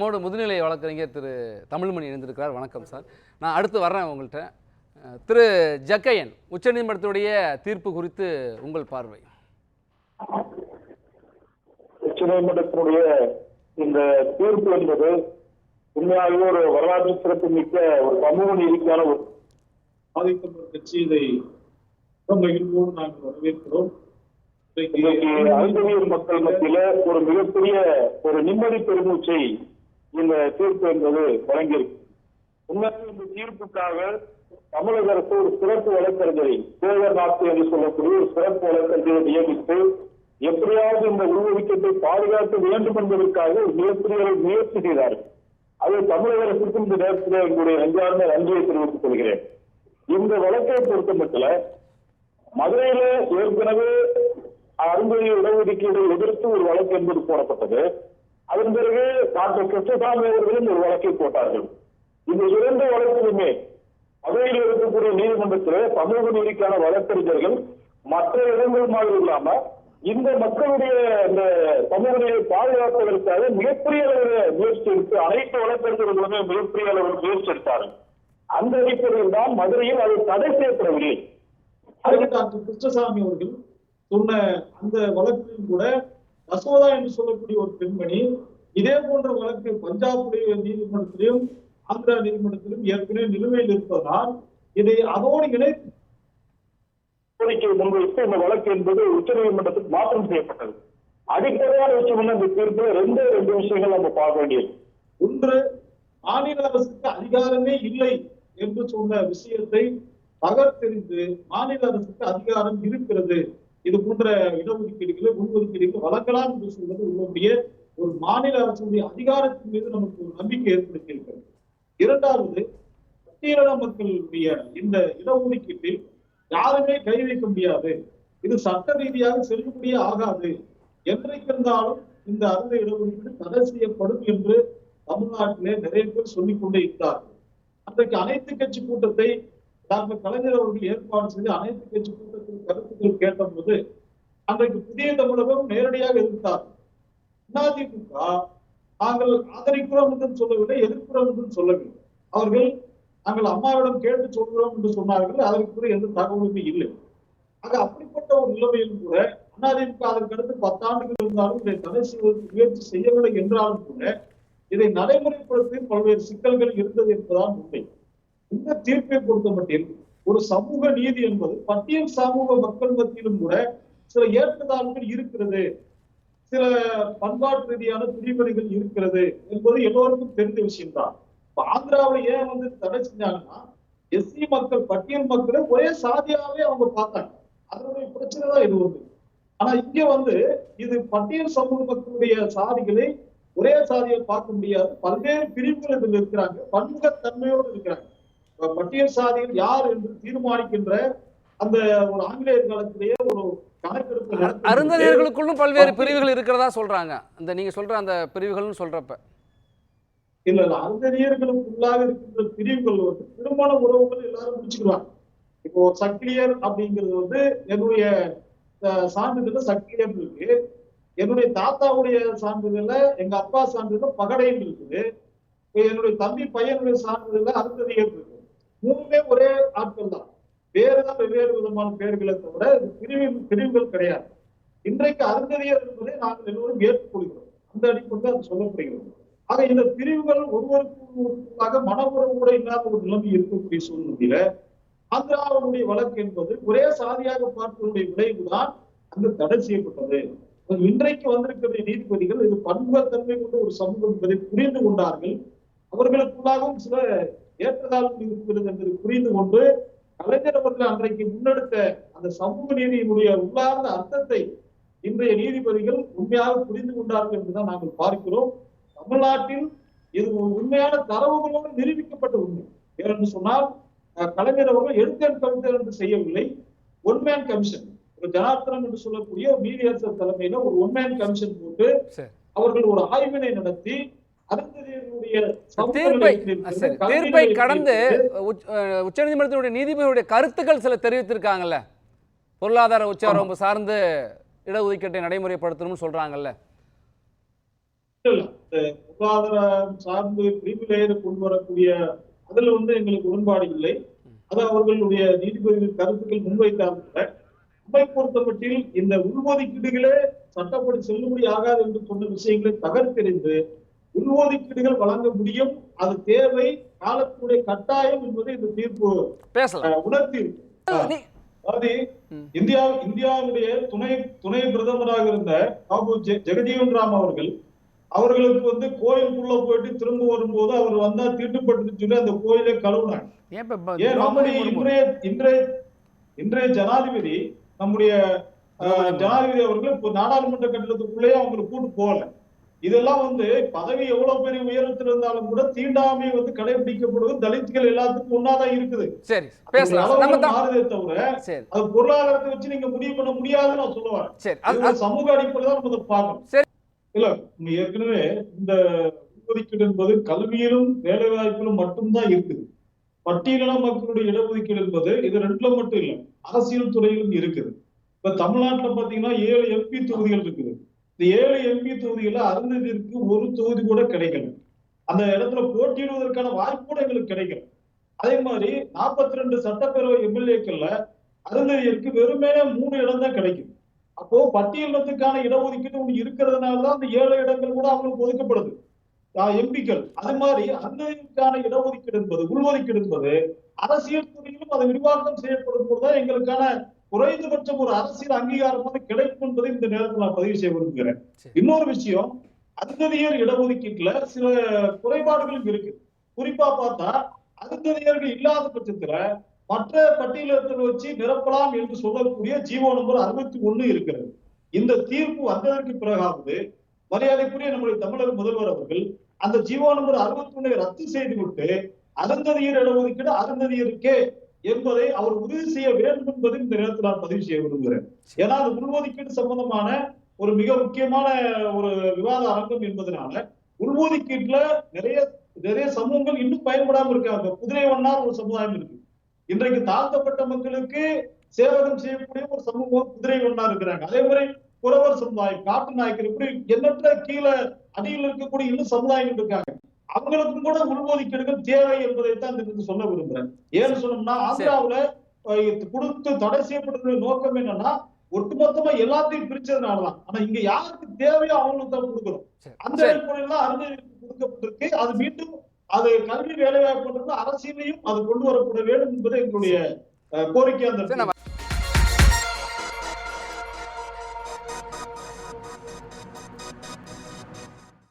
நம்மோடு முதுநிலை வழக்கறிஞர் திரு. தமிழ்மணி இணைந்திருக்கிறார். வணக்கம் சார். நான் அடுத்து வர்றேன் உங்கள்கிட்ட. திரு. ஜக்கையன் உச்சநீதிமன்றத்துடைய தீர்ப்பு குறித்து உங்கள் பார்வை. உச்சநீதிமன்றத்தினுடைய இந்த தீர்ப்பு என்பது உண்மையாகவே ஒரு வரலாற்று சிறப்பு மிக்க ஒரு சமூக நீதிக்கான ஒரு பாதிக்கப்பட்ட கட்சி இதை மிக மகிழ்வோடு நாங்கள் வரவேற்கிறோம். இன்றைக்கு அருந்ததியர் மக்கள் மத்தியில ஒரு மிகப்பெரிய ஒரு நிம்மதி பெருமூச்சை இந்த தீர்ப்பு என்பது வழங்கியிருக்கு. உண்மையாக இந்த தீர்ப்புக்காக தமிழக அரசு ஒரு சிறப்பு வழக்கறிஞரை தேவர்நாத் என்று சொல்லக்கூடிய ஒரு சிறப்பு வழக்கறிஞரை நியமித்து எப்படியாவது இந்த உள்ஒதுக்கீட்டை பாதுகாக்க வேண்டும் என்பதற்காக ஒரு மிகப்பெரிய முயற்சி செய்தார்கள். அது தமிழக அரசுக்கும் இந்த நேரத்தில் எங்களுடைய நெஞ்சார்ந்த நன்றியை தெரிவித்துக் கொள்கிறேன். இந்த வழக்கை பொறுத்த மட்டும் மதுரையில ஏற்கனவே அருந்ததி இடஒதுக்கீடு எதிர்த்து ஒரு வழக்கு என்பது போடப்பட்டது. அதன் பிறகு டாக்டர் கிருஷ்ணசாமி அவர்களும் ஒரு வழக்கை போட்டார்கள். இந்த இரண்டு வழக்கிலுமே அவையில் இருக்கக்கூடிய நீதிமன்றத்தில் சமூக நீதிக்கான வழக்கறிஞர்கள் மற்ற இடங்கள் மாதிரி இல்லாம இந்த மக்களுடைய இந்த சமூக நீதியை பாதுகாப்பதற்காக மிகப்பெரிய அளவில் முயற்சி எடுத்து அனைத்து வழக்கறிஞர்களுமே மிகப்பெரிய அளவில் முயற்சி எடுத்தார்கள். அந்த அடிப்படையில் தான் மதுரையில் அது தடை செய்யப்படவில்லை. டாக்டர் கிருஷ்ணசாமி அவர்கள் சொன்ன அந்த வழக்கிலும் கூட யசோதா என்று சொல்லக்கூடிய ஒரு பெண்மணி இதே போன்ற வழக்கு பஞ்சாபுடைய நீதிமன்றத்திலும் ஆந்திரா நீதிமன்றத்திலும் ஏற்கனவே நிலுவையில் இருப்பதால் இதை அதோடு இணைத்து முன்வைத்து இந்த வழக்கு என்பது உச்சநீதிமன்றத்துக்கு மாற்றம் செய்யப்பட்டது. அடிப்படையான விஷயம் இந்த தீர்ப்புல ரெண்டே ரெண்டு விஷயங்கள் நம்ம பார்க்க வேண்டியது. ஒன்று மாநில அரசுக்கு அதிகாரமே இல்லை என்று சொன்ன விஷயத்தை தகர்த்தெறிந்து மாநில அரசுக்கு அதிகாரம் இருக்கிறது. இது போன்ற இடஒதுக்கீடுகளை உள்ஒதுக்கீடுகளை வழங்கலாம் என்று சொல்வது உங்களுடைய ஒரு மாநில அரசுடைய அதிகாரத்தின் மீது நமக்கு ஒரு நம்பிக்கை ஏற்படுத்தி இருக்கிறது இரண்டாவது பட்டியலின மக்களுடைய இந்த இடஒதுக்கீட்டில் யாருமே கை வைக்க முடியாது. இது சட்ட ரீதியாக செல்லுபடியே ஆகாது. என்றைக்கிருந்தாலும் இந்த அறுத இடஒதுக்கீடு தடை செய்யப்படும் என்று தமிழ்நாட்டிலே நிறைய பேர் சொல்லிக் கொண்டே இருந்தார்கள் அன்றைக்கு அனைத்து கட்சி கூட்டத்தை டாக்டர் கலைஞர் அவர்கள் ஏற்பாடு செய்து அனைத்து கட்சி கூட்டத்தில் கருத்துக்கள் கேட்டபோது அன்றைக்கு புதிய தமிழகம் நேரடியாக எதிர்த்தார் அதிமுக நாங்கள் ஆதரிக்கிறோம் என்று சொல்லவில்லை எதிர்க்கிறோம் என்று சொல்லவில்லை. அவர்கள் நாங்கள் அம்மாவிடம் கேட்டு சொல்கிறோம் என்று சொன்னார்கள் அதற்கு எந்த தகவலுமே இல்லை. ஆக அப்படிப்பட்ட ஒரு நிலைமையிலும் கூட அதிமுக அதற்கடுத்து பத்தாண்டுகள் இருந்தாலும் இதை தடை செய்வதற்கு முயற்சி செய்யவில்லை என்றாலும் கூட இதை நடைமுறைப்படுத்தி பல்வேறு சிக்கல்கள் இருந்தது என்பதுதான் உண்மை. இந்த தீர்ப்பை பொறுத்த மட்டில் ஒரு சமூக நீதி என்பது பட்டியல் சமூக மக்கள் மத்தியிலும் கூட சில ஏற்றத்தாழ்வுகள் இருக்கிறது. சில பண்பாட்டு ரீதியான பிரிவினைகள் இருக்கிறது என்பது எல்லோருக்கும் தெரிந்த விஷயம்தான். இப்ப ஆந்திராவுல ஏன் வந்து தடை செஞ்சாங்கன்னா எஸ்சி மக்கள் பட்டியல் மக்களை ஒரே சாதியாவே அவங்க பார்த்தாங்க. அதனுடைய பிரச்சனை தான் இது வந்து ஆனா இங்க வந்து இது பட்டியல் சமூக மக்களுடைய சாதிகளை ஒரே சாதியை பார்க்க முடியாது. பல்வேறு பிரிவுகள் இதில் இருக்கிறாங்க. பன்முகத்தன்மையோடு இருக்கிறாங்க. பட்டியல் சாதிகள் யார் என்று தீர்மானிக்கின்ற அந்த ஒரு ஆங்கிலேயர் காலத்திலேயே ஒரு கணக்கெடுப்பு அருந்ததியர்களுக்குள்ளும் பல்வேறு பிரிவுகள் இருக்கிறதா சொல்றாங்க. இந்த நீங்க சொல்ற அந்த பிரிவுகள்னு சொல்றப்ப. இல்ல இல்ல அருந்ததியர்களுக்குள்ளாக இருக்கின்ற பிரிவுகள் வந்து திருமண உறவுகள் எல்லாரும் முடிச்சுக்கிறாங்க இப்போ சக்கிலியர் அப்படிங்கிறது வந்து என்னுடைய அஹ், சான்றிதழ்ல சக்கிலியர் இருக்கு. என்னுடைய தாத்தாவுடைய சான்றிதழ்ல எங்க அப்பா சான்றிதழ் பகடையில் இருக்குது என்னுடைய தம்பி பையனுடைய சான்றிதழ்ல அருந்ததியர் இருக்கு. மூணுமே ஒரே ஆட்கள் தான். வேறுதான் வெவ்வேறு விதமான பெயர்களை தவிர இது பிரிவு பிரிவுகள் கிடையாது. இன்றைக்கு அருந்ததியர் என்பதை நாங்கள் எல்லோரும் ஏற்றுக்கொள்கிறோம். அந்த அடிப்படையில் அது சொல்லப்படுகிறது. ஆக இந்த பிரிவுகள் ஒருவருக்கு மன உறவு கூட இல்லாத ஒரு நிலைமை இருக்கக்கூடிய சூழ்நிலையில ஆந்திராவுடைய வழக்கு என்பது ஒரே சாதியாக பார்ப்பதனுடைய விளைவுதான் அங்கு தடை செய்யப்பட்டது. இன்றைக்கு வந்திருக்கிற நீதிபதிகள் இது பன்முகத்தன்மை கொண்ட ஒரு சமூகம் என்பதை புரிந்து கொண்டார்கள். அவர்களுக்குள்ளாகவும் சில ஏற்றத்தாழ்வு இருக்கிறது என்பதை புரிந்து கொண்டு கலைஞர் அவர்கள் அன்றைக்கு முன்னெடுத்த அந்த சமூக நீதியினுடைய உள்ளார்ந்த அர்த்தத்தை இன்றைய நீதிபதிகள் உண்மையாக புரிந்து கொண்டார்கள் என்றுதான் நாங்கள் பார்க்கிறோம். தமிழ்நாட்டில் இது ஒரு உண்மையான தரவுகளோடு நிரூபிக்கப்பட்ட உண்மை. ஏனென்று சொன்னால் கலைஞர் அவர்கள் எழுத்தன் கவிஞர் என்று செய்யவில்லை. ஒன்மேன் கமிஷன் ஒரு ஜனார்த்தனம் என்று சொல்லக்கூடிய நீதியரசர் தலைமையில ஒரு ஒன்மேன் கமிஷன் போட்டு. அவர்கள் ஒரு ஆய்வினை நடத்தி தீர்ப்பை தீர்ப்பை கடந்து உச்சநீதிமன்றத்தினுடைய நீதிபதியுடைய கருத்துக்கள் சில தெரிவித்திருக்காங்கல்ல. பொருளாதார உச்சவரம்பு சார்ந்து இடஒதுக்கீட்டை நடைமுறைப்படுத்தணும்னு சொல்றாங்கல்ல. பொருளாதாரம் சார்ந்து பிரிவிலேயர் கொண்டு வரக்கூடிய அதுல வந்து எங்களுக்கு உடன்பாடு இல்லை. அது அவர்களுடைய நீதிபதிகள் கருத்துக்கள் முன்வைத்தால் கூட நம்மை பொறுத்தமட்டில் இந்த உள்ஒதுக்கீடுகளே சட்டப்படி செல்லுபடி ஆகாது என்று சொன்ன விஷயங்களை தகர்த்தெறிந்து உள்ஒதுக்கீடுகள் வழங்க முடியும். அது தேவை காலத்துடைய கட்டாயம் என்பதை இந்த தீர்ப்பு உணர்த்தி. அதாவது. இந்தியா இந்தியாவுடைய துணை துணை பிரதமராக இருந்த பாபு ஜெகஜீவன் ராம் அவர்கள் அவர்களுக்கு வந்து கோயிலுக்குள்ள போயிட்டு திரும்ப வரும்போது அவர் வந்தா தீட்டுப்பட்டு சொல்லி அந்த கோயிலை கழுவுனாங்க. ஏன் நம்முடைய இன்றைய இன்றைய இன்றைய ஜனாதிபதி நம்முடைய. ஜனாதிபதி அவர்கள் இப்போ நாடாளுமன்ற கட்டிடத்துக்குள்ளேயே அவங்களை கூட்டு போகல. இதெல்லாம் வந்து பதவி எவ்வளவு பெரிய உயரத்தில் இருந்தாலும் கூட தீண்டாமை வந்து கடைபிடிக்கப்படுவது தலித்துகள் எல்லாத்துக்கும் ஒன்னாதான் இருக்குது. சரி மாறுதே தவிர அது பொருளாதாரத்தை வச்சு நீங்க முடிவு பண்ண முடியாதுன்னு நான் சொல்ல வரேன் சரி இது அது- ஒரு சமூக அடிப்படையில் தான் நம்ம பார்க்கணும். இல்ல ஏற்கனவே இந்த இடஒதுக்கீடு என்பது கல்வியிலும் வேலை வாய்ப்பிலும் மட்டும்தான் இருக்குது. பட்டியலின மக்களுடைய இடஒதுக்கீடு என்பது இது ரெண்டுல மட்டும் இல்ல அரசியல் துறையிலும் இருக்குது. இப்ப தமிழ்நாட்டுல பாத்தீங்கன்னா ஏழு எம்பி தொகுதிகள் இருக்குது. இந்த ஏழு எம்பி தொகுதிகள்ல அருந்ததிற்கு ஒரு தொகுதி கூட கிடைக்கல. அந்த இடத்துல போட்டியிடுவதற்கான வாய்ப்பு கூட எங்களுக்கு கிடைக்கல. அதே மாதிரி நாற்பத்தி ரெண்டு சட்டப்பேரவை எம்எல்ஏக்கள்ல அருந்ததியருக்கு வெறுமே மூணு இடம் தான் கிடைக்கும். அப்போ பட்டியலினத்துக்கான இடஒதுக்கீடு ஒண்ணு இருக்கிறதுனால தான் அந்த ஏழு இடங்கள் கூட அவங்களுக்கு ஒதுக்கப்படுது. எம்பிக்கள் அது மாதிரி அருந்ததியருக்கான இடஒதுக்கீடு என்பது உள்ஒதுக்கீடு என்பது அரசியல் துறையிலும் அதை விரிவாக்கம் செய்யப்படும் போதுதான் எங்களுக்கான குறைந்தபட்சம் ஒரு அரசியல் அங்கீகாரம் வந்து கிடைக்கும் என்பதை இந்த நேரத்தில் நான் பதிவு செய்ய விரும்புகிறேன். இன்னொரு விஷயம் அருந்ததியர் இடஒதுக்கீட்டுல சில குறைபாடுகளும் இருக்கு. குறிப்பா பார்த்தா அருந்ததியர்கள் இல்லாத பட்சத்துல மற்ற பட்டியலத்தில் வச்சு நிரப்பலாம் என்று சொல்லக்கூடிய ஜீவோ நம்பர் அறுபத்தி ஒண்ணு இருக்கிறது. இந்த தீர்ப்பு வந்ததற்கு பிறகாவது மரியாதைக்குரிய நம்முடைய தமிழக முதல்வர் அவர்கள் அந்த ஜீவோ நம்பர் அறுபத்தி ஒன்னை ரத்து செய்துவிட்டு அருந்ததியர் இடஒதுக்கீடு அருந்ததியருக்கே என்பதை அவர் உறுதி செய்ய வேண்டும் என்பதை இந்த நேரத்தில் நான் பதிவு செய்ய விரும்புகிறேன். ஏன்னா அது உள்ஒதுக்கீடு சம்பந்தமான ஒரு மிக முக்கியமான ஒரு விவாத அரங்கம் என்பதனால உள்ஒதுக்கீட்டுல நிறைய நிறைய சமூகங்கள் இன்னும் பயன்படாம இருக்காங்க குதிரை வண்ணார் ஒரு சமுதாயம் இருக்கு. இன்றைக்கு தாழ்த்தப்பட்ட மக்களுக்கு சேவகம் செய்யக்கூடிய ஒரு சமூகம் குதிரை ஒன்னா இருக்கிறாங்க. அதே மாதிரி குறவர் சமுதாயம் காட்டு நாயக்கர் இப்படி எண்ணற்ற கீழே அடியில் இருக்கக்கூடிய இன்னும் சமுதாயங்கள் இருக்காங்க. அவங்களுக்கும் கூட உள்ஒதுக்கீடுகள் தேவை என்பதைத்தான் இடத்துல சொல்ல விரும்புறேன் ஏன்னு சொன்னோம்னா ஆந்திராவுல கொடுத்து தடை செய்யப்பட்டதுடைய நோக்கம் என்னன்னா ஒட்டுமொத்தமா எல்லாத்தையும் பிரிச்சதுனாலதான். ஆனா இங்க யாருக்கு தேவையோ அவங்களுக்கு தான் கொடுக்கணும். அந்த. அடிப்படையில் தான் கொடுக்கப்பட்டிருக்கு. அது மீண்டும் அது கல்வி வேலைவாய்ப்பு அரசியலையும் அது கொண்டு வரப்பட வேண்டும் என்பது எங்களுடைய இருந்தது. நம்ம